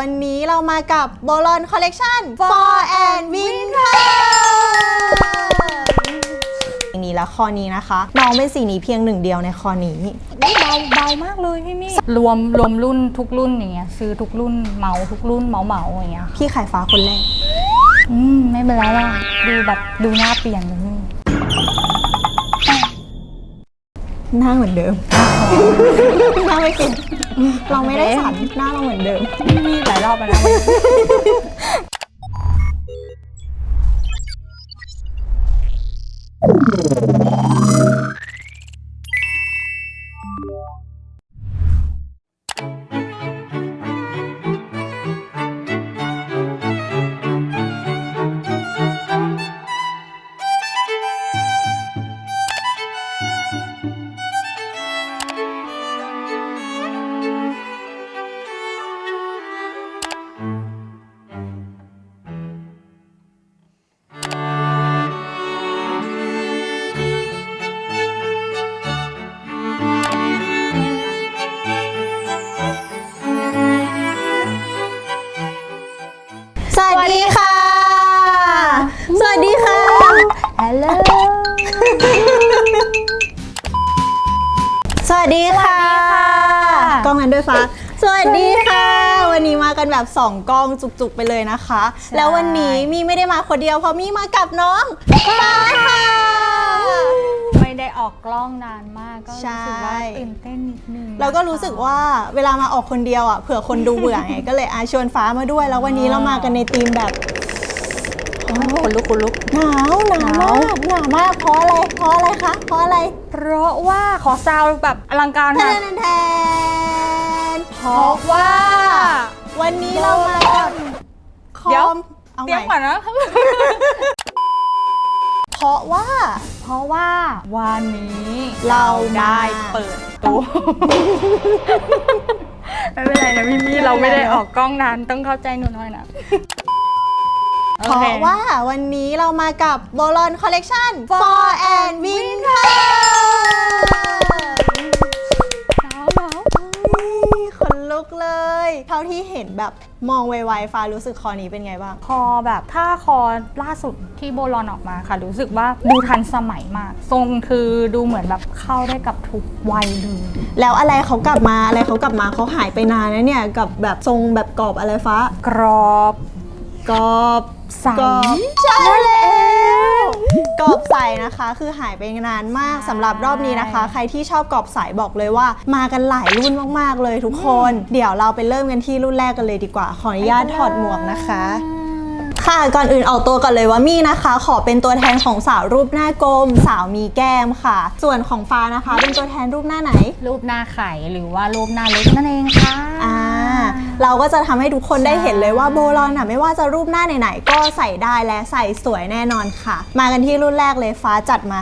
วันนี้เรามากับโบลอนคอลเล t ชัน For and Winter สีนี้และคอนี้นะคะน้องเป็นสีนี้เพียงหนึ่งเดียวในคอนี้เบาเบามากเลยพี่มี่รวมรวมรุ่นทุกรุ่นอย่างเงี้ยซื้อทุกรุ่นเหมาทุกรุ่นเหมาเหมาอย่างเงี้ยค่ะพี่ขายฟ้าคนแรกอืมไม่เป็นไรล่ะดูแบบดูหน้าเปลี่ยนเลย หน้าเหมือนเดิม หน้าไม่เปลี่ยนเราไม่ได้สันหน้าเราเหมือนเดิม มีหลายรอบแล้วนะ แบบ 2 กล้องจุกๆไปเลยนะคะ แล้ววันนี้มีไม่ได้มาคนเดียวเพราะมีมากับน้องฟ้าค่ะ ไม่ได้ออกกล้องนานมากก็รู้สึกว่าใช่ ตื่นเต้นนิดนึงแล้วก็รู้สึกว่าเวลามาออกคนเดียวอะเผื่อคนดูเบื่อไง ก็เลยอาชวนฟ้ามาด้วย แล้ววันนี้เรามากันในธีมแบบคนลุกคนลุก หนาวหนาวมากหนาวมากเพราะอะไรเพราะอะไรคะเพราะอะไร เพราะว่าขอซาวด์แบบอลังการแทค่ะนแทนเพเพราะราะว่าวั นนี้เรามากับคอเดี๋ยวมเอาเตรียมใหก่ม่อนนะ เพราะว่า เพราะว่าวันนี้เรามา ได้เปิดตัว ไม่เป็นไรนะพี่มี่เราไม่ได้ออกกล้องนานต้องเข้าใจหนูหน่อยนะเพราะว่าวันนี้เรามากับโบลอนคอลเล t ชัน For and Winter หนาวหนาว ขนลุกเลย เท่าที่เห็นแบบมองไวๆฟ้ารู้สึกคอนี้เป็นไงบ้าง คอแบบถ้าคอล่าสุดที่โบลอนออกมาค่ะ รู้สึกว่าดูทันสมัยมาก ทรงคือดูเหมือนแบบเข้าได้กับทุกวัยเลยแล้วอะไรเขากลับมาอะไรเขากลับมาเขาหายไปนานนะเนี่ยกับแบบทรงแบบกรอบอะไรฟ้ากรอบกรอบใสกรอบใช่แล้ว กรอบใสนะคะ คือหายไปนานมากสำหรับรอบนี้นะคะ ใครที่ชอบกรอบใสบอกเลยว่า มากันหลายรุ่นมาก ๆ เลยทุกคน เดี๋ยวเราไปเริ่มกันที่รุ่นแรกกันเลยดีกว่า ขออนุญาตถอดหมวกนะคะ ค่ะก่อนอื่นออกตัวก่อนเลยว่ามี่นะคะ ขอเป็นตัวแทนของสาวรูปหน้ากลม สาวมีแก้มค่ะ ส่วนของฟ้านะคะ เป็นตัวแทนรูปหน้าไหน รูปหน้าไข่หรือว่ารูปหน้าเล็กนั่นเองค่ะ อ่า เราก็จะทำให้ทุกคนได้เห็นเลยว่าโบลอนอะไม่ว่าจะรูปหน้าไหนๆก็ใส่ได้และใส่สวยแน่นอนค่ะ มากันที่รุ่นแรกเลยฟ้าจัดมา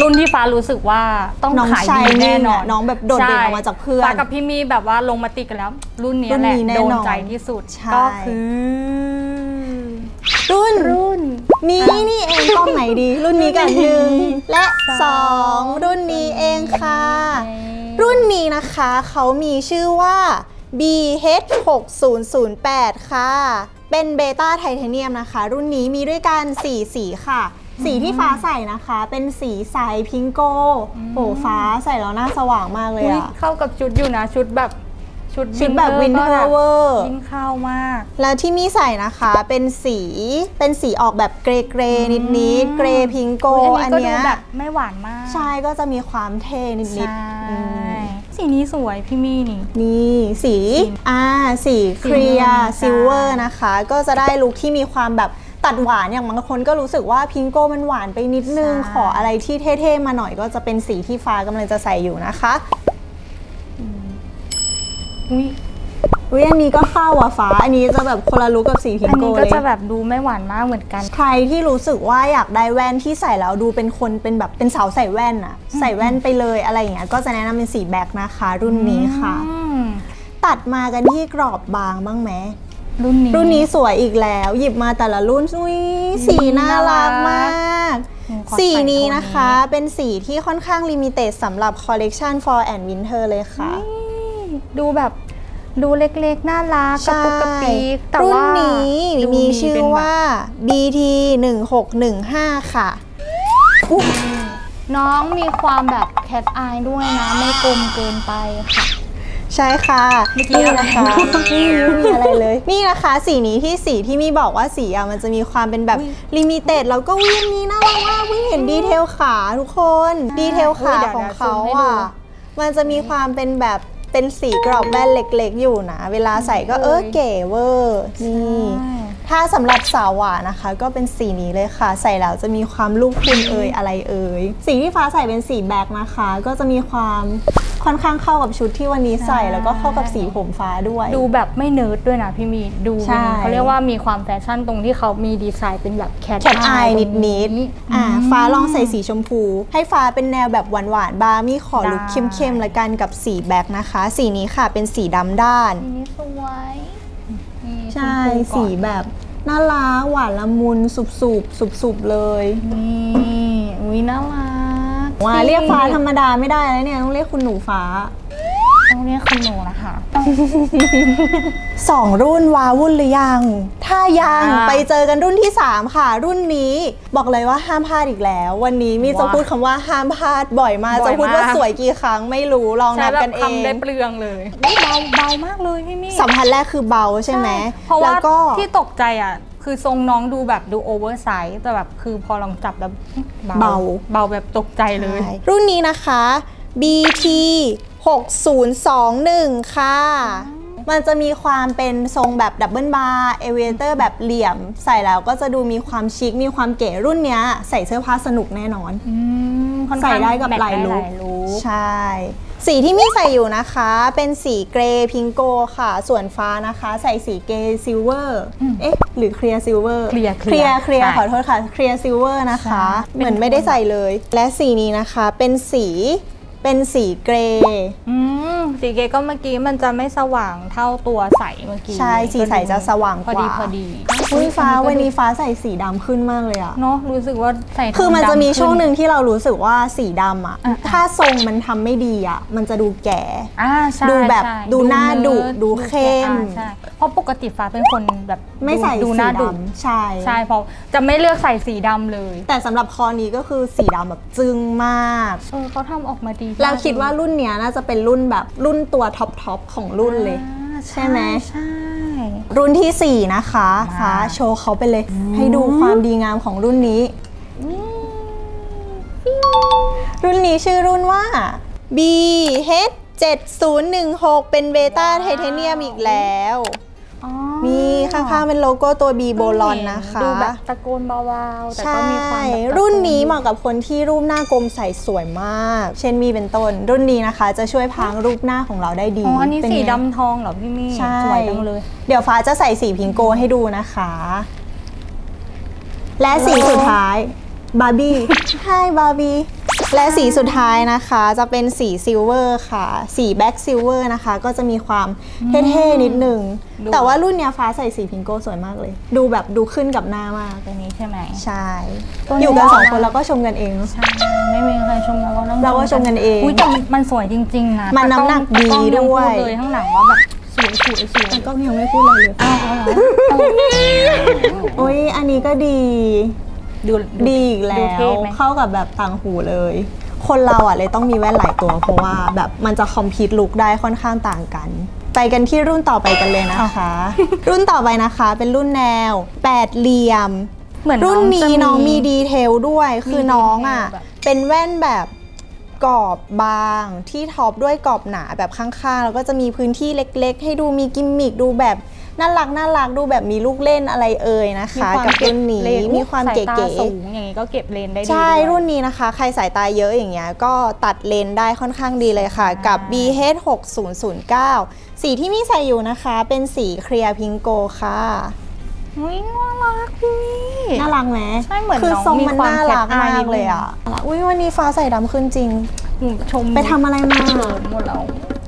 รุ่นที่ฟ้ารู้สึกว่าต้องน้องขายชายดีแน่นอนนี่น่ะน้องแบบโดดเด่นออกมาจากเพื่อนฟ้ากับพี่มีแบบว่าลงมาติดกันแล้ว รุ่นเนี้ยรุ่นแหละนี้แน่โดนนอนใจที่สุดใช่ก็คือรุ่นรุ่น นี้นี่เองกล้องไหนดี รุ่นนี้กันหนึ่งและสองรุ่นนี้เองค่ะ รุ่นนี้นะคะเขามีชื่อว่า BH6008 ค่ะ เป็นเบต้าไทเทเนียมนะคะ รุ่นนี้มีด้วยกัน 4 สีค่ะ สีที่ฟ้าใส่นะคะ เป็นสีใสพิงโกโหฟ้าใส่แล้วหน้าสว่างมากเลยอุ๊ยอะ เข้ากับชุดอยู่นะ ชุดแบบชุดชุดแบบวินเทอก็ร์เวอร์ ยิ่งเข้ามาก แล้วที่มีใส่นะคะเป็นสีเป็นสีออกแบบเกรย์เกรย์นิดนิดๆเกรย์พิงโกอุ๊ยอัอันนนี้ก็เนี้ดูยแบบไม่หวานมาก ใช่ก็จะมีความเท่นิดนิดใช่ ๆอืม สีนี้สวยพี่มี่นี่ นี่สีสีอ่า สีเคลียสีร์เงินซิลเวอร์จ้านนะคะ ก็จะได้ลุคที่มีความแบบตัดหวานอย่างบางคนก็รู้สึกว่าพิงโก้มันหวานไปนิดนึงใช่ขออะไรที่เท่ๆมาหน่อยก็จะเป็นสีที่ฟ้ากำลังจะใส่อยู่นะคะอุ๊ย อุ้ยอันนี้ก็เข้าอะฟ้า อันนี้จะแบบคนละลุคกับสีพิอังนโก้นี้เลก็ยจะแบบดูไม่หวานมากเหมือนกัน ใครที่รู้สึกว่าอยากได้แว่นที่ใส่แล้วดูเป็นคนเป็นแบบเป็นสาวใส่แว่นอะใส่แว่นไปเลยอะไรอย่างเงี้ยก็จะแนะนำเป็นสีแบ็คนะคะ รุ่นนี้ค่ะ อืมตัดมากันที่กรอบบางบ้างไหม รุ่นนี้ รุ่นนี้สวยอีกแล้ว หยิบมาแต่ละรุ่นอุ้ยสีน่ารักมากหนูขอสีใส่นี้โทนะคะ เป็นสีที่ค่อนข้างลิมิเต็ดสำหรับคอลเลกชัน for and winter เลยค่ะนี่ดูแบบ ดูเล็กๆ น่ารักกระปุกกระปีกแต่รุ่นว่านี้ ดูมีชื่อเป็นแบบว่า BT 1615ค่ะน้องมีความแบบแคทอายด้วยนะ ไม่กลมเกินไปค่ะ ใช่ค่ะเมื่อกี้นี่อะไร นะคะไม่มีไม่มีอะไรเลย นี่นะคะ สีนี้ที่สีที่มีบอกว่าสีอะมันจะมีความเป็นแบบลิมิเต็ดแล้วก็วิ่งนี้น่ารักมากวิ่งเห็นดีเทลขาทุกคน ดีเทลขาเดี๋ยวของเดี๋ยวเขาซูมให้ดู อะ มันจะมีความเป็นแบบ เป็นสีกรอบแว่นเล็กๆอยู่นะ เวลาใส่ก็เออเก๋เวอร์นี่ ถ้าสำหรับสาวหวานนะคะ ก็เป็นสีนี้เลยค่ะ ใส่แล้วจะมีความลูกคุณเอยอะไรเอยสีที่ฟ้าใส่เป็นสีแบ็คนะคะ ก็จะมีความค่อนข้างเข้ากับชุดที่วันนี้ใส่ใช่แล้วก็เข้ากับสีผมฟ้าด้วย ดูแบบไม่เนิร์ดด้วยนะพี่มีดูใช่ เขาเรียกว่ามีความแฟชั่นตรงที่เขามีดีไซน์เป็นแบบแคทแคทอายนิดๆอ่าฟ้าลองใส่สีชมพู ให้ฟ้าเป็นแนวแบบหวานๆบาร์มี่ขอลุคเข้มๆละกันกับสีแบ็คนะคะ สีนี้ค่ะเป็นสีดำด้านสีนี้สวยนี่ ใช่ชมพูก่อนสีแบบน่ารักหวานละมุนสุบๆสุบๆเลยนี่อุ้ยน่ารักว่าเรียกฟ้าธรรมดาไม่ได้แล้วเนี่ยต้องเรียกคุณหนูฟ้าต้อง เรียกคุณหนูนะคะ สองรุ่นว้าวุ่นหรือยัง ถ้ายังอ่าไปเจอกันรุ่นที่ 3 ค่ะ รุ่นนี้บอกเลยว่าห้ามพลาดอีกแล้ว วันนี้มีจะว้าพูดคำว่าห้ามพลาดบ่อยมากบ่อยจะพูดว่ามาก สวยกี่ครั้งไม่รู้ลองใช้นับแบบกันเองคำได้เปลืองเลยอุ๊ยเบาเบามากเลยพี่มี่สัมผัสแรกคือเบาใช่ไหมเพราะแล้ว่าวก็ที่ตกใจอะ คือทรงน้องดูแบบดูโอเวอร์ไซส์แต่แบบคือพอลองจับแล้วเบาเบาแบบตกใจเลย ใช่รุ่นนี้นะคะ BT 6021 ค่ะ มันจะมีความเป็นทรงแบบดับเบิลบาร์เอเวเตอร์แบบเหลี่ยม ใส่แล้วก็จะดูมีความชิค มีความเก๋รุ่นเนี้ย ใส่เสื้อผ้าสนุกแน่นอนอืมค่อนใส่ข้างได้กับแมทหลายลุได้คหลายลุคใช่ สีที่มี่ใส่อยู่นะคะ เป็นสีเกรย์พิงโกค่ะ ส่วนฟ้านะคะ ใส่สีเกรย์ซิลเวอร์ เอ๊ะ หรือเคลียร์ซิลเวอร์ Clear เคลียร์เคลียร์ใช่ขอโทษค่ะเคลียร์ซิลเวอร์นะคะใช่เหมือนไม่ได้ใส่เลย และสีนี้นะคะเป็นสี เป็นสีเกรย์ อืมสีเกก็เมื่อกี้มันจะไม่สว่างเท่าตัวใสเมื่อกี้ใช่สีใสจะสว่างพอกดีว่าพอดีอุ้ยฟ้าวันนี้ฟ้าใส่สีดำขึ้นมากเลยอะเนาะรู้สึกว่าใส่คือมันจะมีดำขึ้ ช่วงหนึ่งที่เรารู้สึกว่าสีดำอะอะ ถ้าทรงมันทำไม่ดีอะมันจะดูแก่ อ่าใช่ดูแบบใช่ดูหน้าดุนิร์ดูเข้ม อ่าใช่เพราะปกติฟ้าเป็นคนแบบไม่ใส่ดูสีหน้าดุดำใช่ ใช่เพราะจะไม่เลือกใส่สีดำเลยแต่สำหรับคอนี้ก็คือสีดำแบบจึ้งมาก เออเขาทำออกมาดีเราคิดว่ารุ่นเนี้ยน่าจะเป็นรุ่นแบบรุ่นตัวท็อปทอปของรุ่นเลย อ่าใช่ไหม ใช่ รุ่นทีสี่4 นะคะมาฟ้าโชว์เขาไปเลย ให้ดูความดีงามของรุ่นนี้ รุ่นนี้ชื่อรุ่นว่า BH 7016 เป็นเบต้าไทเทเนียมอีกแล้ว อ๋อมีข้างๆเป็นโลโก้ตัว B โบลอนนะคะดูแบบตะโกนเบาๆแต่ใช่ก็มีความแบบตะโกรุ่นนี้เหมาะกับคนที่รูปหน้ากลมใสสวยมาก เช่นมีเป็นต้น รุ่นนี้นะคะ จะช่วยพรางรูปหน้าของเราได้ดีอ๋ออันนี้เป็นสีไง ดำทองเหรอพี่มี่ใช่สวยจังเลย เดี๋ยวฟ้าจะใส่สีพิงโกให้ดูนะคะ และสีสุดท้ายบาร์บี้ใช่บาร์บี้ และสีสุดท้ายนะคะจะเป็นสีซิลเวอร์ค่ะ สีแบ็กซิลเวอร์นะคะ ก็จะมีความเท่ๆนิดนึงดูแต่ว่ารุ่นเนี้ยฟ้าใส่สีพิงโกสวยมากเลย ดูแบบดูขึ้นกับหน้ามาก ตัวนี้ใช่ไหมใช่ตัวนี้อยู่กันน่าสองรักคนแล้วก็ชมกันเองเนอะ ใช่ไม่มีใครชมเราก็ต้องเราก็ชมกันเองอุ้ยแต่มันสวยจริงๆนะมันน้ำหนักตากล้องดีด้วยตากล้องงพูเลยข้างหลังว่าแบบสวยสวยสวยแต่ก็ยังไม่พูดอะไรเลย อ้าวเอาเหรอโอ้ยอันนี้ก็ดี ดูดีอีกแล้ดูวเท่ไหม เข้ากับแบบต่างหูเลย คนเราอะเลยต้องมีแว่นหลายตัว เพราะว่าแบบมันจะคอมพิวต์ลุคได้ค่อนข้างต่างกัน ไปกันที่รุ่นต่อไปกันเลยนะคะ รุ่นต่อไปนะคะเป็นรุ่นแนวแปดเหลี่ยม เหมือนรุ่นนี้จะน้องมีดีเทลด้วย คือน้องอะ ดีเทลแบบ เป็นแว่นแบบกรอบบางที่ท็อปด้วยกรอบหนาแบบข้างๆ แล้วก็จะมีพื้นที่เล็กๆ ให้ดูมีกิมมิคดูแบบ น่ารักน่ารักดูแบบมีลูกเล่นอะไรเอ่ยนะคะกับรุ่นนี้เลมีความสยเก๋ตาๆสูงอย่างนี้ก็เก็บเลนได้ดีใช่ด้วยรุ่นนี้นะคะ ใครสายตาเยอะอย่างเงี้ยก็ตัดเลนได้ค่อนข้างดีเลยค่ะ กับ BH 6009สีที่มีใส่อยู่นะคะ เป็นสีเคลียร์พิงโกค่ะอุ้ยน่ารักพี่น่ารักไหมใช่เหมือนคือน้องทรงมีมันความน่ารัก cat eye มากนิดนึงเลยอะอุ้ยวันนี้ฟ้าใส่ดำขึ้นจริงชมไปทำอะไรมาเขินหมดแล้ว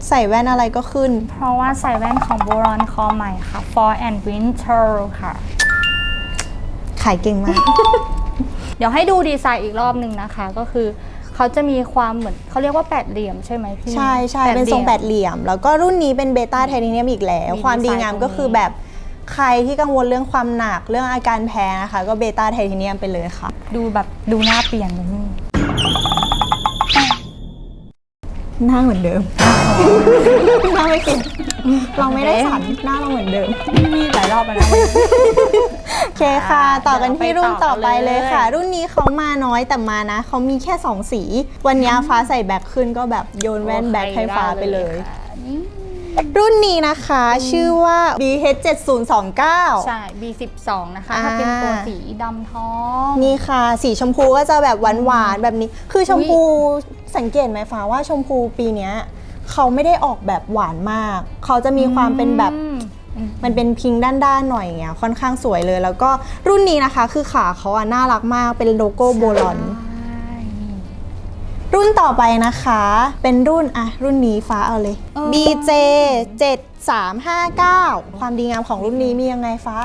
ใส่แว่นอะไรก็ขึ้น เพราะว่าใส่แว่นของโบรอนคอใหม่ค่ะ Fall and Winter ค่ะ ขายเก่งมาก เดี๋ยวให้ดูดีไซน์อีกรอบหนึ่งนะคะ ก็คือเขาจะมีความเหมือนเขาเรียกว่าแปดเหลี่ยมใช่ไหมพี่ใช่ใช่เป็นทรงแปดเหลี่ยม แล้วก็รุ่นนี้เป็นเบต้าไทเทเนียมอีกแล้วมีความดีดีไซน์งามตรงนี้ก็คือแบบใครที่กังวลเรื่องความหนักเรื่องอาการแพ้นะคะ ก็เบต้าไทเทเนียมไปเลยค่ะ ดูแบบดูหน้าเปลี่ยนเลยนี่ หน้าเหมือนเดิม หน้าไม่เปลี่ยนเราไม่ได้สันหน้าเราเหมือนเดิม มีหลายรอบแล้วนะวันนี้โอเคค่ะ ต่อกันที่รุ่นต่อไปเลยค่ะเดี๋ยวเราไปต่อเลยรุ่นนี้เขามาน้อยแต่มานะ เขามีแค่ 2 สี วันนี้ฟ้าใส่แบ็คขึ้นก็แบบโยนแว่นแบ็คให้ฟ้าไปเลยค่ะนี่รุ่นนี้นะคะชื่อว่า BH 7029 ใช่ B12 นะคะอ่าถ้าเป็นตัวสีดำทอง นี่ค่ะ สีชมพูก็จะแบบหวานๆแบบนี้ คือชมพู สังเกตไหมฟ้าว่าชมพูปีเนี้ยเขาไม่ได้ออกแบบหวานมาก เขาจะมีความเป็นแบบอืมอืมมันเป็นพิงค์ด้านๆหน่อยเงี้ยค่อนข้างสวยเลย แล้วก็รุ่นนี้นะคะ คือขาเขาอะน่ารักมากเป็นโลโก้โบลอนใช่นี่รุ่นต่อไปนะคะ เป็นรุ่นอะรุ่นนี้ฟ้าเอาเลยเออ BJ 7359 ความดีงามของรุ่นนี้มียังไงฟ้า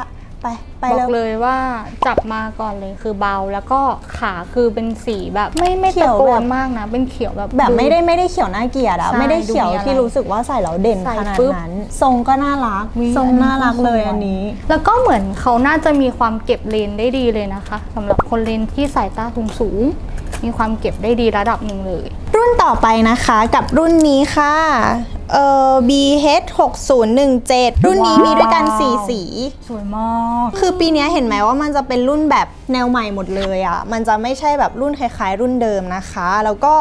ไปไปบอแล้กวเลยว่าจับมาก่อนเลยคือเบาแล้วก็ขาคือเป็นสีแบบไม่ไม่เขีตะยวโกแบนบมากนะ เป็นเขียวแบบแบบไม่ได้ดูไม่ได้เขียวน่าเกลียดอะใช่ไม่ได้เขียวดูมีอะไรที่รู้สึกว่าใส่แล้วเด่นใส่ขนาดปุ๊บนั้น ทรงก็น่ารักอุ๊ยทรงอันนี้น่ารักเลยก็สวย อันนี้ แล้วก็เหมือนเขาน่าจะมีความเก็บเลนได้ดีเลยนะคะสำหรับคนเลนที่สายตาสูงสูงๆมีความเก็บได้ดีระดับหนึ่งเลย รุ่นต่อไปนะคะกับรุ่นนี้ค่ะเอ่อ BH 6017 รุ่นนี้มีด้วยกันว้าว4สี สวยมาก คือปีนี้เห็นไหมว่ามันจะเป็นรุ่นแบบแนวใหม่หมดเลยอะ่ะ มันจะไม่ใช่แบบรุ่นคล้ายๆ รุ่นเดิมนะคะ แล้วก็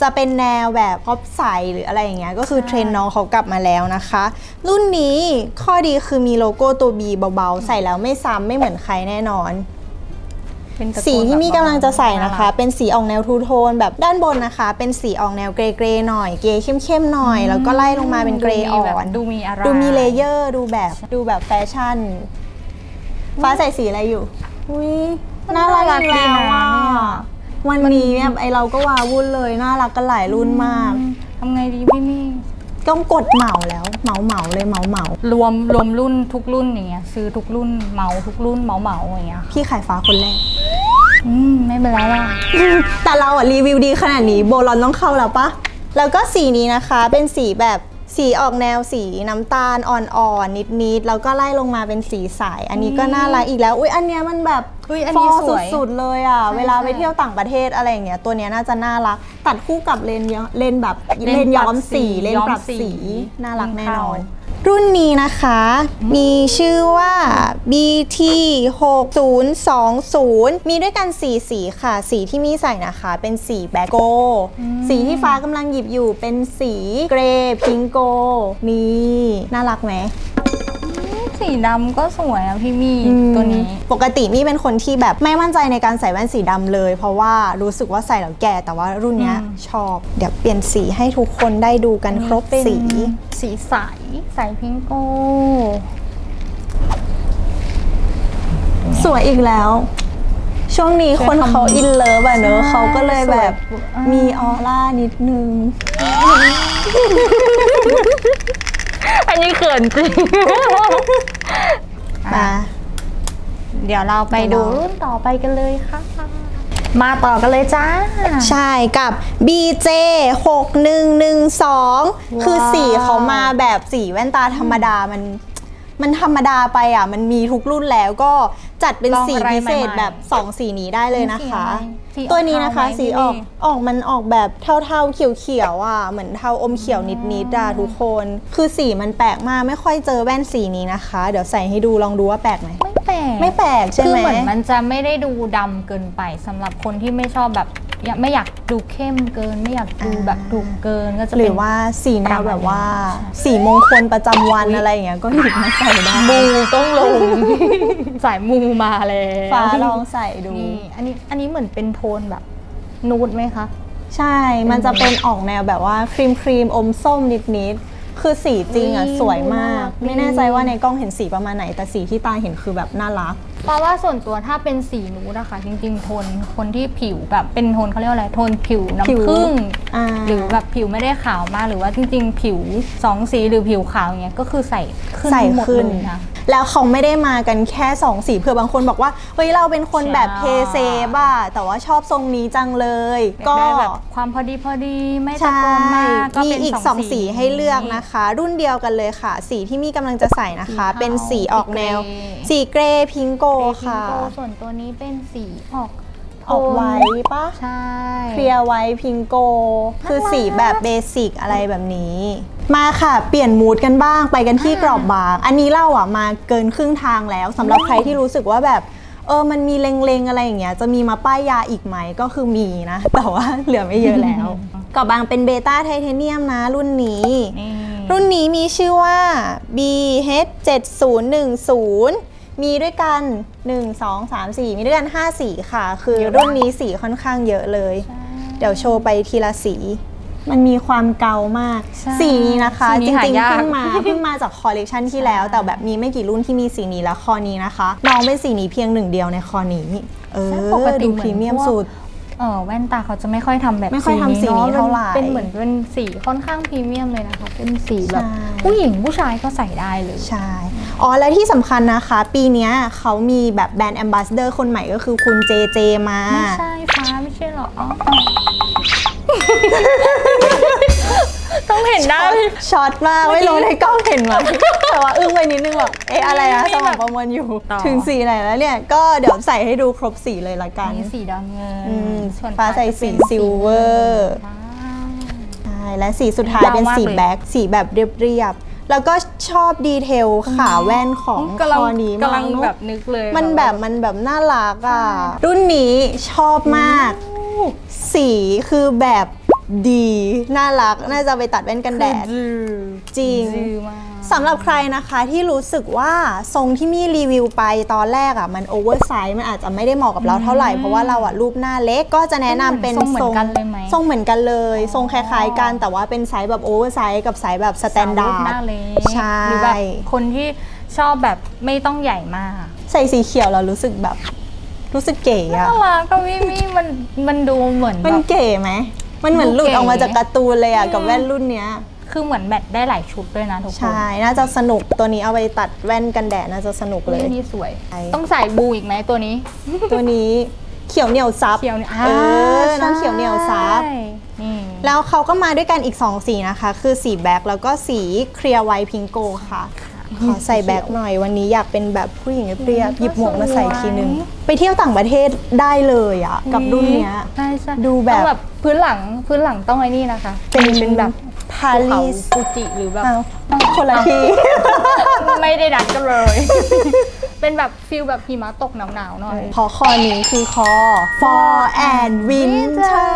จะเป็นแนวแบบพ็อปใสหรืออะไรอย่างเงี้ย ก็คือใช่เทรนด์น้องเขากลับมาแล้วนะคะ รุ่นนี้ข้อดีคือมีโลโก้ตัว B เบาๆ ใส่แล้วไม่ซ้ำไม่เหมือนใครแน่นอน เป็นตะโกนสีที่มีกำลังจะใส่นะคะารักเป็นสีออกแนวทูโทนแบบด้านบนนะคะ เป็นสีออกแนวเกรย์เกรย์หน่อยเกรย์เข้มๆหน่อย แล้วก็ไล่ลงมาเป็นเกรย์อ่อนดูมีอะไรดูมีเลเยอร์ดูแบบดูแบบแฟชั่น ฟ้าใส่สีอะไรอยู่อุ้ยน่ารักอีกแล้วอะวันนี้เนี่ยไอเราก็วาวุ่นเลยน่ารักกันหลายรุ่นมากทำไงดีพี่มี่ ต้องกดเหมาแล้วเหมาเหมาเลยเหมาเหมารวมรวมรุ่นทุกรุ่นอย่างเงี้ยซื้อทุกรุ่นเหมาทุกรุ่นเหมาเหมาอย่างเงี้ยพี่ขายฟ้าคนแรกอืมไม่เป็นไรหรอกแต่เราอะรีวิวดีขนาดนี้โบลอนต้องเข้าแล้วปะแล้วก็สีนี้นะคะเป็นสีแบบ สีออกแนวสีน้ำตาลอ่อนๆนิดๆแล้วก็ไล่ลงมาเป็นสีใสอันนี้ก็น่ารักอีกแล้วอุ้ยอันเนี้ยมันแบบอุ้ยอันฟอนี้ร์สวยสุดๆเลยอะใช่เวลาไปใช่เที่ยวต่างประเทศอะไรอย่างเงี้ยตัวเนี้ยน่าจะน่ารัก ตัดคู่กับเลนย้อเลนแบบเลนเลนย้อมปรับสีสีเลนปรับย้อมสีสีน่ารักแน่นอนเข้ รุ่นนี้นะคะ มีชื่อว่า BT 6020 มีด้วยกัน 4 สีค่ะ สีที่มีใส่นะคะ เป็นสีแบล็กโก สีที่ฟ้ากำลังหยิบอยู่เป็นสีเกรย์พิงโก นี่ น่ารักไหม สีดำก็สวยอะพี่มี่ตัวนี้ ปกติมี่เป็นคนที่แบบไม่มั่นใจในการใส่แว่นสีดำเลย เพราะว่ารู้สึกว่าใส่แล้วแก่แต่ว่ารุ่นเนี้ยอืมชอบ เดี๋ยวเปลี่ยนสีให้ทุกคนได้ดูกันครบเป็นสีสีใส ใสพิงโก สวยอีกแล้ว ช่วงนี้คนเขาอินเลิฟอะเนอะใช่เขาก็เลยแบบสวยอ่ามีมีออร่านิดนึงอั นนี้เขินจริง มา เดี๋ยวเราไปเดี๋ดูยวเรารุ่นต่อไปกันเลยค่ะ มาต่อกันเลยจ้า ใช่กับ BJ 6112 คือสีเขามาแบบสีแว่นตาธรรมดามัน มันธรรมดาไปอะ มันมีทุกรุ่นแล้วก็จัดเป็นลองสีอะไรพิเศษใหม่ๆแบบ2สีนี้ได้เลยนะคะสีอะไร สีออกตัวนี้นะคะ เทาไหมสีออกพี่ ออกมันออกแบบเทาๆเขียวๆอะเหมือนเทาอมเขียวนิดๆอะทุกคน คือสีมันแปลกมากไม่ค่อยเจอแว่นสีนี้นะคะ เดี๋ยวใส่ให้ดูลองดูว่าแปลกไหมไม่แปลกไม่แปลกใช่คือไหม เหมือนมันจะไม่ได้ดูดำเกินไปสำหรับคนที่ไม่ชอบแบบ อยากไม่อยากดูเข้มเกิน ไม่อยากดูแบบดุเกินก็จะหเป็นรือว่าสีแนวแบบว่าใช่สีมงคลประจำวันอะไรอย่างเงี้ยก็หยิบมาใส่ได้มูต้องลง สายมูมาแล้วฟ้าลองใส่ดู นี่อันนี้อันนี้เหมือนเป็นโทนแบบนูดไหมคะ ใช่ มันจะเป็นออกแนวแบบว่าครีมครีมอมส้มนิดๆ คือสีจริงอะอุ๊ยสวยมากน่ารักไม่แน่ใจว่าในกล้องเห็นสีประมาณไหน แต่สีที่ตาเห็นคือแบบน่ารัก เพราะว่าส่วนตัวถ้าเป็นสีนูดอะค่ะจริง ๆ โทนคนที่ผิวแบบเป็นโทนเขาเรียกว่าอะไรโทนผิวผิวน้ำผึ้งอ่า หรือแบบผิวไม่ได้ขาวมากหรือว่าจริง ๆ ผิวสองสีหรือผิวขาวอย่างเงี้ยก็คือใส่ขึ้นใส่หมดขึ้น เลยนะ แล้วเขาไม่ได้มากันแค่สองสีเผื่อบางคนบอกว่าเฮ้ยเราเป็นคนแบบเพเซบ้าแต่ว่าชอบทรงนี้จังเลย ก็ก็แบบความพอดีพอดีไม่ตะใช่โกนมากก็มีเป็นอีก2สีให้เลือกนะคะ รุ่นเดียวกันเลยค่ะ สีที่มีกำลังจะใส่นะคะสีขาวเป็นสีออกแนว สีเกรย์สีเกรย์พิงโกเป็นพิงค่ะโกส่วนตัวนี้เป็นสีออกออกไว้ปะใช่ เคลียร์ไว้พิงโก คือสีแบบเบสิกอะไรแบบนี้ มาค่ะ เปลี่ยนมูดกันบ้างไปกันที่กรอบบาง อันนี้เล่าอะมาเกินครึ่งทางแล้วสำหรับใครที่รู้สึกว่าแบบเออมันมีเล็งๆอะไรอย่างเงี้ยจะมีมาป้ายยาอีกไหมก็คือมีนะ แต่ว่าเหลือไม่เยอะแล้วกรอบบางเป็นเบต้าไทเทเนียมนะรุ่นนี้นี่รุ่นนี้มีชื่อว่า BH 7010มีด้วยกัน 1 2 3 4 มีด้วยกัน 5 สีค่ะ คือรุ่นนี้สีค่อนข้างเยอะเลย เดี๋ยวโชว์ไปทีละสี มันมีความเกามาก ใช่สีนี้นะคะ สีจนี้ริงหายากๆเพิ่งมาเพิ่งมาจากคอลเลกชันที่แล้ว แต่แบบมีไม่กี่รุ่นที่มีสีนี้แล้วคอนี้นะคะน้องเป็นสีนี้เพียงหนึ่งเดียวในคอนี้เออปกติดูเหมือนพรีเมียมพวกสุด เออแว่นตาเขาจะไม่ค่อยทำแบบไม่ค่อยทำสีนี้อะเท่าไหร่เป็นเหมือนเป็นสีค่อนข้างพรีเมียมเลยนะคะ เป็นสีแบบใช่ ผู้หญิงผู้ชายก็ใส่ได้เลย ใช่ อ๋อ และที่สำคัญนะคะ ปีเนี้ยเขามีแบบแบรนด์แอมบาสเดอร์คนใหม่ก็คือคุณเจเจมา ไม่ใช่ฟ้าไม่ใช่หรออ๋อ ต้องเห็นหน้าพี่ ช็อตมากเมื่อกี้ไม่รู้ในกล้องเห็นไหมแต่ว่าอึ้งไปนิดนึงแบบเอ๊ะอะไรนะนี่สมแบองบประมวลอยู่ต่อ ถึงสีไหนแล้วเนี่ย ก็เดี๋ยวใส่ให้ดูครบสีเลยละกันนี่สีดำเงินอืมส่วนฟ้าใส่สีจะเป็นซิลเวอร์ฟ้า ใช่และสีสุดท้ายเป็นสียาวมากเลยแบ็คสีแบบเรียบๆ แล้วก็ชอบดีเทลขาแว่นของกำลังคอนี้มากกำลังเนอะแบบนึกเลยมันแบบมันแบบน่ารักอะ รุ่นนี้ชอบมาก สีคือแบบ ดี น่ารัก น่าจะไปตัดแว่นกันแดด จือจริง จือมาก สำหรับใครนะคะที่รู้สึกว่าทรงที่มีรีวิวไปตอนแรกอะมันโอเวอร์ไซส์มันอาจจะไม่ได้เหมาะกับเราเท่าไหร่ เพราะว่าเราอะรูปหน้าเล็กก็จะแนะนำเป็นทรงเหมือนกันเลยไหมทรงเหมือนกันเลย ทรงคล้ายๆกันแต่ว่าเป็นไซส์แบบโอเวอร์ไซส์กับไซส์แบบสแตนดาสาวรูปหร์ดน้าเล็กใช่หรือแบบคนที่ชอบแบบไม่ต้องใหญ่มากใส่สีเขียวเรารู้สึกแบบรู้สึกเก๋อะน่ารักก็วิมี่มันมันดูเหมือนแบมันบเก๋ไหม มันเหมือนหลุดออกมาจากการ์ตูนเลยอะอืมกับแว่นรุ่นเนี้ย คือเหมือนแมทได้หลายชุดด้วยนะทุกคนใช่ น่าจะสนุกตัวนี้เอาไปตัดแว่นกันแดดน่าจะสนุกเลย นี่นี่สวยใช่ต้องใส่บูอีกไหมตัวนี้ ตัวนี้เขียวเหนียวซับเขียวเนี่ยเออน้องเขียวเหนียวซับใช่นี่แล้วเขาก็มาด้วยกันอีก 2 สีนะคะ คือสีแบ็คแล้วก็สีเคลียร์ไวท์พิงโกค่ะ ขอใส่แบ็คหน่อยวันนี้อยากเป็นแบบผู้หญิงเรียบๆหยิบหมวกมาใส่ทีนึง ไปเที่ยวต่างประเทศได้เลยอะกับรุ่นเนี้ยใช่ใช่ดูแบบต้องแบบพื้นหลังพื้นหลังต้องไอ้นี่นะคะเป็นเป็นแบบปาภูเขารีสฟูจิหรือแบบ อ้าวคนละทีไม่ได้ดัดกันเลย เป็นแบบฟิลแบบหิมะตกหนาวๆหน่อยเพอคอนี้คือคอ Fall and Winter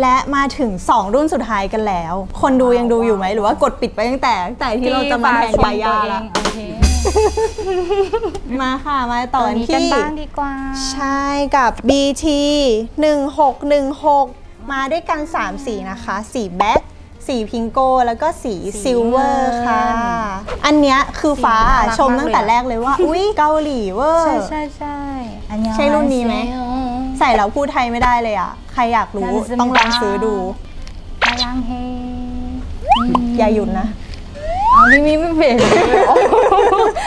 และมาถึง 2 รุ่นสุดท้ายกันแล้ว คนดูยังดูอยู่ไหม หรือว่ากดปิดไปตั้งแต่ตั้งแต่ที่เราจะมาแทนยายาแล้แล้ววโอเคมาค่ะ มาต่อตัวกันนี้กันที่บ้างดีกว่า ใช่กับ BT 1616 มาด้วยกัน 3 สีนะคะ สีแบ็คสีพิงโก แล้วก็สีสีซิลเวอร์เงินค่ะ อันเนี้ยคือฟ้าสีน่ารักชมตั้งแต่มากเลยแรกเลยว่า อุ๊ย เกาหลีเวอร์ใช่ใช่ใช่อันยองใช่รุ่นนี้ไหมเซล ใส่แล้วพูดไทยไม่ได้เลยอะ ใครอยากรู้นั่นสิต้องลองซื้อดูกำลังเฮอย่าหยุดนะเอาพี่มีไม่เปลี่ยนเลยเหรอ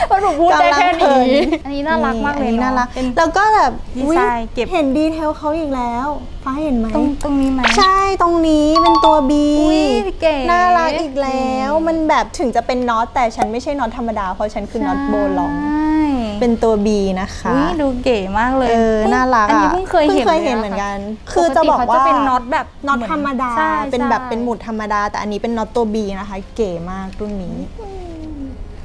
เพราะหนูพูดได้แค่กำลังเพลินี้นอันนี้น่ารักมากเลยอันนี้เอะน่ารักเป็นแล้วก็แบบดีอุ๊ยไซน์เก็บเห็นดีเทลเขาอีกแล้ว ฟ้าเห็นไหมตรงตรงนี้ไหม ใช่ตรงนี้เป็นตัว B อุ๊ยเก๋น่ารักอีกแล้ว มันแบบถึงจะเป็นน็อตแต่ฉันไม่ใช่น็อตธรรมดา เพราะฉันคือน็อตโบลอง ใช่เป็นตัว B นะคะ อุ๊ยดูเก๋มากเลยเออพิ่งน่ารักอันนี้อะเพิ่งเคยเห็นเพิ่งเคยลเห็นอะเหมือนกันะคือจะบอกปติเขว่าจะเป็นน็อตแบบน็อตเหธรรมดา ใช่เป็นแบบใช่เป็นหมุดธรรมดา แต่อันนี้เป็นน็อตตัว B นะคะ เก๋มากรุ่นนี้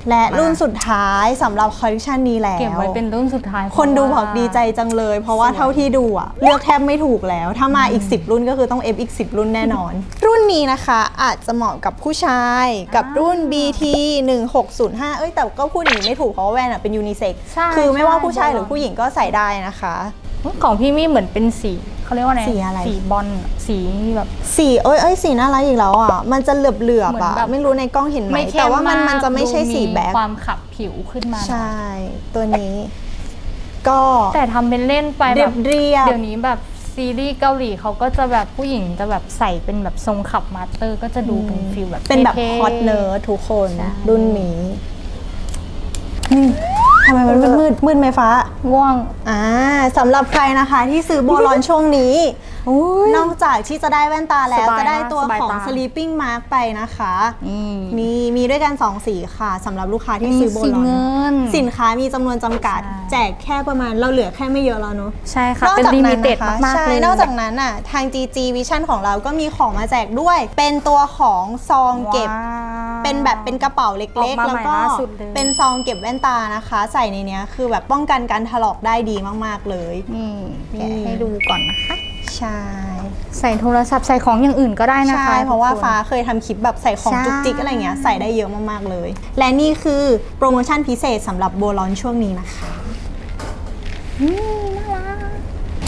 และรุ่นสุดท้ายสำหรับคอลเลคชันนี้แล้ว เก็บไว้เป็นรุ่นสุดท้ายคนดูเพบราะอกว่าดีใจจังเลย เพราะว่าเท่าที่ดูอะเลือกแทบไม่ถูกแล้ว ถ้ามาอีก 10 รุ่นก็คือต้อง F อีก 10 รุ่นแน่นอน รุ่นนี้นะคะอาจจะเหมาะกับผู้ชายกับรุ่น BT 1605เอ้ยแต่ก็พูดอย่างนี้ไม่ถูกเพราะว่าแว่นอะเป็นยูนิเซ็กใช่คือไม่ว่าใช่ผู้ชายหรือผู้หญิงก็ใส่ได้นะคะ ของพี่มี่เหมือนเป็นสีเขาเรียกว่าอะไรสีอะไร สีบอลสีแบบ สีเอ้ยเอ้ยสีน่ารักอีกแล้วอะ มันจะเหลือบเหลือบๆอะ เหมือนแบบ ไม่รู้ในกล้องเห็นไหมไม่เข้มแต่ว่ามันกมันจะไม่ใช่ดูสีแบ็คความขับผิวขึ้นมาหน่อยใช่ ตัวนี้ ก็แต่ทำเป็นเล่นไปเรีแบยบบเรียบ เดี๋ยวนี้แบบซีรีส์เกาหลีเขาก็จะแบบผู้หญิงจะแบบใส่เป็นแบบทรงขับมาสเตอร์ ก็จะดูเป็นฟิลแบบเป็นแบบท่ๆฮอตเนิร์ดทุกคน ใช่ รุ่นนี้นี่ ทำไมมันมืดมืดมืดไหมฟ้า ง่วง อ่าสำหรับใครนะคะที่ซื้อโบลอนช่วงนี้ อุ้ย นอกจากที่จะได้แว่นตาแล้วสบายจะได้ตัวสบายของ ตา sleeping mask ไปนะคะ นี่นี่มีด้วยกัน 2 สีค่ะสำหรับลูกค้าที่ซื้อโบสีลอนเงิน สินค้ามีจำนวนจำกัด ใช่ แจกแค่ประมาณเราเหลือแค่ไม่เยอะแล้วเนอะใช่ค่ะ นอกเป็นจากลินั้มินเต็ดนะคะมากๆใช่เลยนอกจากนั้นอะทาง GG Vision ของเราก็มีของมาแจกด้วย เป็นตัวของซองเก็บ ว้าว เป็นแบบเป็นกระเป๋าเอล็อกกมาๆแล้วก็ใหม่ล่าสุดเลย เป็นซองเก็บแว่นตานะคะ ใส่ในเนี้ยคือแบบป้องกันการถลอกได้ดีมากๆเลย นี่แกะนี่ให้ดูก่อนนะคะ ใช่ ใส่โทรศัพท์ใส่ของอย่างอื่นก็ได้นะคะใช่เพราะว่าทุกคน ฟ้าเคยทำคลิปแบบใส่ของใช่ จุกจิกอะไรเงี้ยใส่ได้เยอะมากๆเลย และนี่คือโปรโมชั่นพิเศษสำหรับโบลอนช่วงนี้นะคะ อืม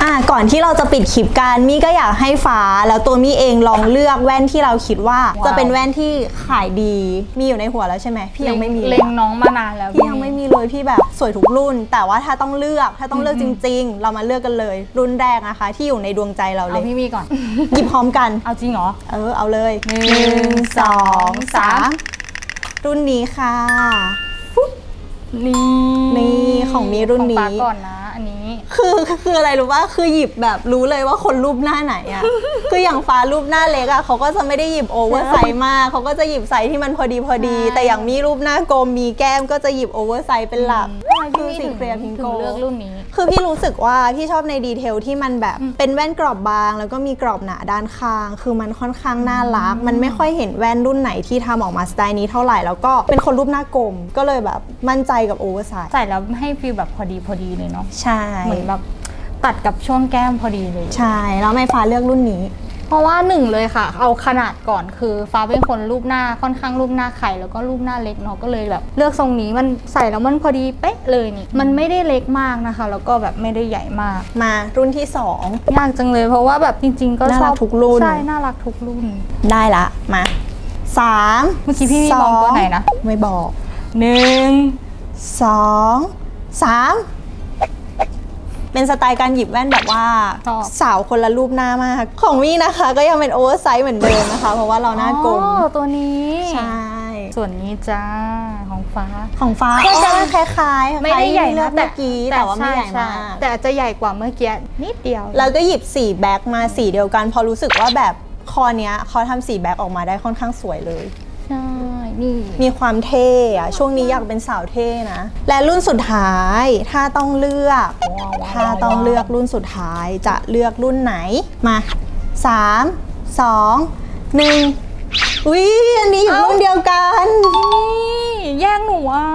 น่ารักอะก่อนที่เราจะปิดคลิปกันมี่ก็อยากให้ฟ้าแล้วตัวมี่เองลองเลือกแว่นที่เราคิดว่า ว้าว จะเป็นแว่นที่ขายดี มีอยู่ในหัวแล้วใช่ไหมพี่ยังไม่มีเล็งน้องมานานแล้ว พี่ยังไม่มีเลยพี่แบบสวยทุกรุ่น แต่ว่าถ้าต้องเลือกถ้าต้องเลือกจริง ๆ เรามาเลือกกันเลย รุ่นแรกนะคะ ที่อยู่ในดวงใจเราเลเอายพี่มีก่อน หยิบพร้อมกัน เอาจริงเหรอ เออเอาเลยหนึ่งสองสาสามมรุ่นนี้ค่ะ นี่นี่ของมีรุ่นนี้ ของฟ้าก่อนนะอั นนี้ คือคืออะไรรู้ว่าคือหยิบแบบรู้เลยว่าคนรูปหน้าไหนอะ คืออย่างฟ้ารูปหน้าเล็กอะเขาก็จะไม่ได้หยิบโอเวอร์ไซส์มากเขาก็จะหยิบไซส์ที่มันพอดีพอดี ใช่ แต่อย่างมีรูปหน้ากลมมีแก้มก็จะหยิบโอเวอร์ไซส์เป็นหลักทำไมคืพี่อมีสีถึงเคลียร์พิงถึโก งเลือกรุ่นนี้ คือพี่รู้สึกว่าพี่ชอบในดีเทลที่มันแบบเป็นแว่นกรอบบาง แล้วก็มีกรอบหนาด้านข้าง คือมันค่อนข้างน่ารัก มันไม่ค่อยเห็นแว่นรุ่นไหนที่ทำออกมาสไตล์นี้เท่าไหร่แล้วก็เป็นคนรูปหน้ากลมก็เลยแบบมั่นใจกับโอเวอร์ไซส์ใส่แล้วให้ฟีลแบบพอดีพอดีเลยเนาะ ใช่เหมือนแบบตัดกับช่วงแก้มพอดีเลยใช่ แล้วไม่ฟ้าเลือกรุ่นนี้ เพราะว่าหนึ่งเลยค่ะ เอาขนาดก่อนคือฟ้าเป็นคนรูปหน้าค่อนข้างรูปหน้าไข่แล้วก็รูปหน้าเล็กเนาะก็เลยแบบ เลือกทรงนี้มันใส่แล้วมันพอดีเป๊ะเลยนี่ มันไม่ได้เล็กมากนะคะ แล้วก็แบบไม่ได้ใหญ่มากมารุ่นที่สองยากจังเลย เพราะว่าแบบจริง ๆ ก็น่าชรัอกบทุกรุ่นใช่น่ารักทุกรุ่นได้ละมาสามเมื่อกี้พี่พี่มองตัวไหนนะไม่บอกหนึ่งสองสาม เป็นสไตล์การหยิบแว่นแบบว่าชอบ สาวคนละรูปหน้ามาก ของมี่นะคะ ก็ยังเป็นโอเวอร์ไซส์เหมือนเดิมนะคะ เพราะว่าเราหน้ากลมอ๋อตัวนี้ใช่ส่วนนี้จ้าของฟ้า ของฟ้าก็จะคล้ายๆไม่ได้ใหญ่เลือนะกเมื่อกี้แต่ว่าไม่ใหญ่มาก แต่อาจจะใหญ่กว่าเมื่อกี้นิดเดียว แล้วก็หยิบสีแบ็คมาสีเดียวกันเพอรู้สึกว่าแบบคอเนี้ยเขาทำสีแบ็คออกมาได้ค่อนข้างสวยเลย ใช่ นี่ มีความเท่อะช่วงนี้อยากเป็นสาวเท่นะ และรุ่นสุดท้าย ถ้าต้องเลือกว้าวว้าวถ้าต้องเลือกรุ่นสุดท้ายจะเลือกรุ่นไหน มา3 2 1อุ้ยอันนี้อยู่รุ่นเดียวกัน นี่แย่งหนูอะ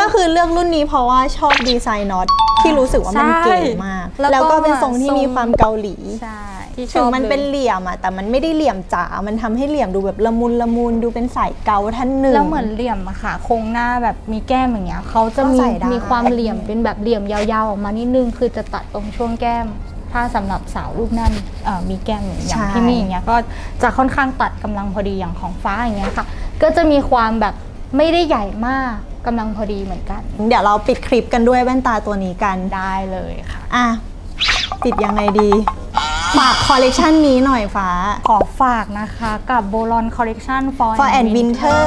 ก็คือเลือกรุ่นนี้เพราะว่าชอบดีไซน์น็อตที่รู้สึกว่ามันเก๋มากใช่แล้วก็เป็นทรงที่ทรงมีความเกาหลี ใช่ ที่ชถึงอบมันเป็นลยเหลี่ยมอะแต่มันไม่ได้เหลี่ยมจ๋า มันทำให้เหลี่ยมดูแบบละมุนละมุนดูเป็นสายเกาท่านหนึ่ง แล้วเหมือนเหลี่ยมอะค่ะโครงหน้าแบบมีแก้มอย่างเงี้ยเขาจะมีก็ใส่ได้ มีความเหลี่ยมเป็นแบบเหลี่ยมยาวๆออกมานิดนึงคือจะตัดตรงช่วงแก้ม ถ้าสำหรับสาวรูปหน้าเอ่อมีแก้มอย่างพี่มี่อย่างเงี้ยก็จะค่อนข้างตัดกำลังพอดีอย่างของฟ้าอย่างเงี้ยค่ะ ก็จะมีความแบบไม่ได้ใหญ่มากกำลังพอดีเหมือนกันเดี๋ยวเราปิดคลิปกันด้วยแว่นตาตัวนี้กัน ได้เลยค่ะ อะ ปิดยังไงดี ฝากคอลเลกชันนี้หน่อยฟ้า ขอฝากนะคะกับโบลอนคอลเลกชัน for For and Winter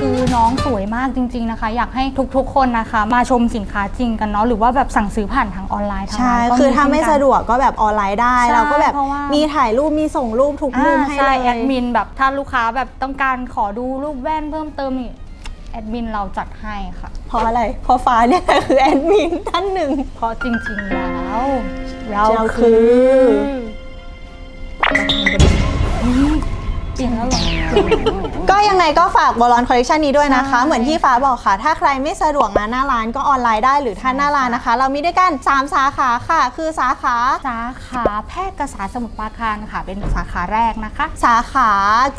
คือน้องสวยมากจริง ๆนะคะ อยากให้ทุกๆคนนะคะ มาชมสินค้าจริงกันเนาะหรือว่าแบบสั่งซื้อผ่านทางออนไลน์ทางใช่ ร้านก็คือถ้าไม่เช่นกัน สะดวกก็แบบออนไลน์ได้ ใช่เราก็แบบเพราะว่า มีถ่ายรูป มีส่งรูปทุกมุมอ่าให้ใช่เลยแอดมินแบบถ้าลูกค้าแบบต้องการขอดูรูปแว่นเพิ่มเติมนี่แอดมินเราจัดให้ค่ะ เพราะอะไร เพราะฟ้าเนี่ยคือแอดมินท่านหนึ่งเพราะจริงๆแล้ว เราเราคืคือ อ เปลี่ยนแล้วเหรอ ก็ยังไงก็ฝากบอลอนคอลเลกชันนี้ด้วยนะคะ ใช่ เหมือนที่ฟ้าบอกค่ะ ถ้าใครไม่สะดวกมาหน้าร้านก็ออนไลน์ได้หรือถ้าหน้าร้านนะคะ เรามีด้วยกัน 3 สาขาค่ะ คือสาขา สาขาแพทย์กษาสมุทรปราการค่ะ เป็นสาขาแรกนะคะ สาขา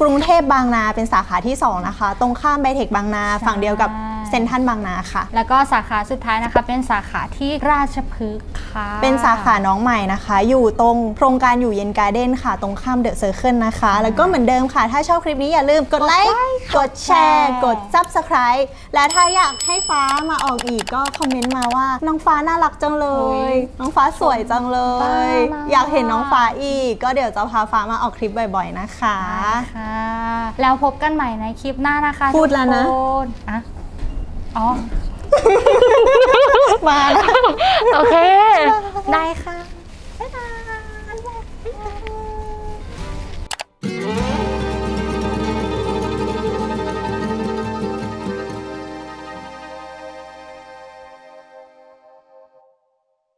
กรุงเทพบางนาเป็นสาขาที่ 2 นะคะ ตรงข้ามไบเทคบางนา ฝั่งเดียวกับเซ็นทรัลบางนาค่ะ แล้วก็สาขาสุดท้ายนะคะ เป็นสาขาที่ราชพฤกษ์ค่ะ เป็นสาขาน้องใหม่นะคะ อยู่ตรงโครงการอยู่เย็นการ์เด้นค่ะ ตรงข้ามเดอะเซอร์เคิลนะคะ แล้วก็เหมือนเดิมค่ะ ถ้าชอบคลิปนี้อย่าลืมกดไลค์กดแชร์กด Subscribe และถ้าอยากให้ฟ้ามาออกอีกก็คอมเมนต์มาว่า น้องฟ้าน่ารักจังเลย น้องฟ้าสวยจังเลยอยากเห็นน้องฟ้าอีก ก็เดี๋ยวจะพาฟ้ามาออกคลิปบ่อยๆนะคะ ค่ะ แล้วพบกันใหม่ในคลิปหน้านะคะพูดแล้วนะ ทุกคนอะอ๋อ มานะโอเค ได้ค่ะ